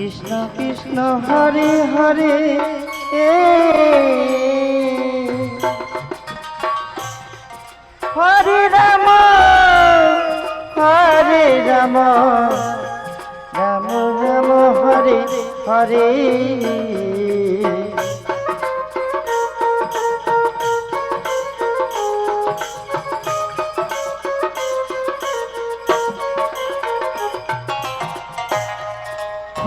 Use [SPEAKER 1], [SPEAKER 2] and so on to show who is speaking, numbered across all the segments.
[SPEAKER 1] কৃষ্ণ কৃষ্ণ হরে হরে এ হরে রাম হরে রাম রাম রাম হরে হরে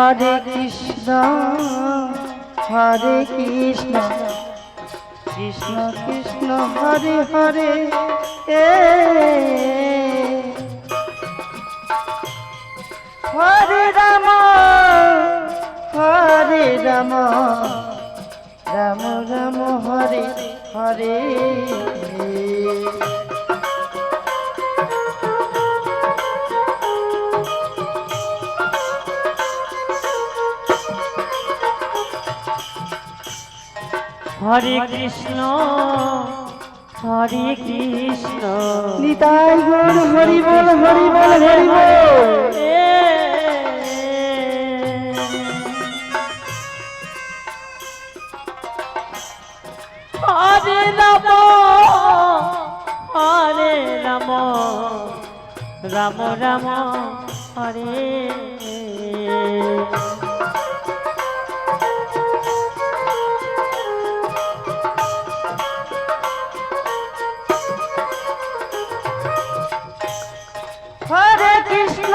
[SPEAKER 1] হরে কৃষ্ণ হরে কৃষ্ণ কৃষ্ণ কৃষ্ণ হরে হরে এ হরে রাম হরে রাম রাম রাম হরে হরে হরে কৃষ্ণ হরে কৃষ্ণ নিতাই গুণ হরি বল হরি বল হরি বল হরে রাম হরে রাম রাম রাম হরে হরে কৃষ্ণ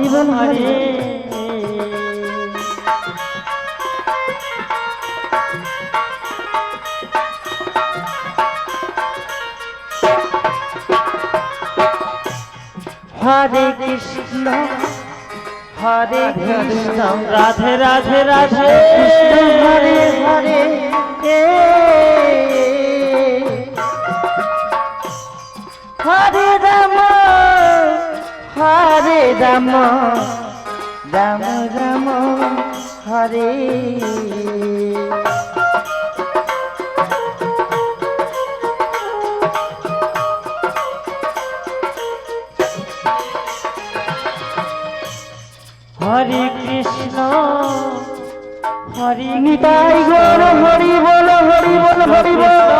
[SPEAKER 1] হরি বল হরে হরে কৃষ্ণ হরে কৃষ্ণ রাধে রাধে রাধে কৃষ্ণ হরে হরে হরে রাম হরে রাম রাম রাম হরে হরে কৃষ্ণ হরি নিতাই গৌর হরি বল হরি বল হরি বল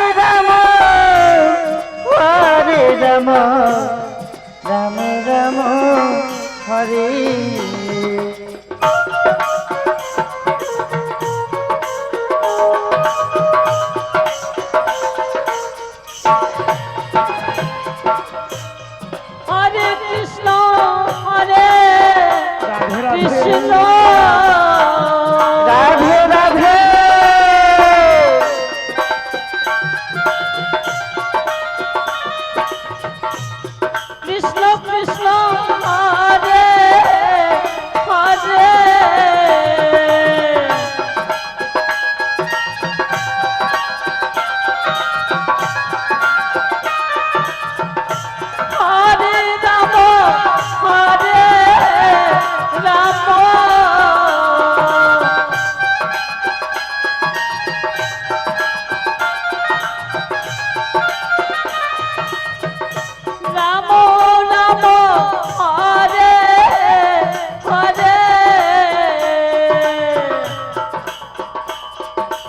[SPEAKER 1] রাম রাম রাম হরে Krishna, Hare Krishna. Christmas.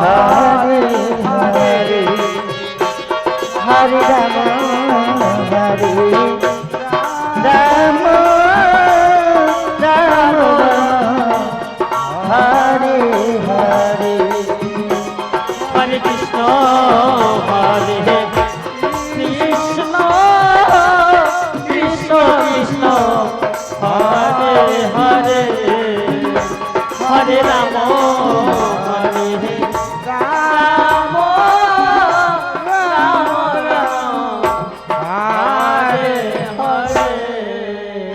[SPEAKER 1] হরে হরে হরে রাম হরে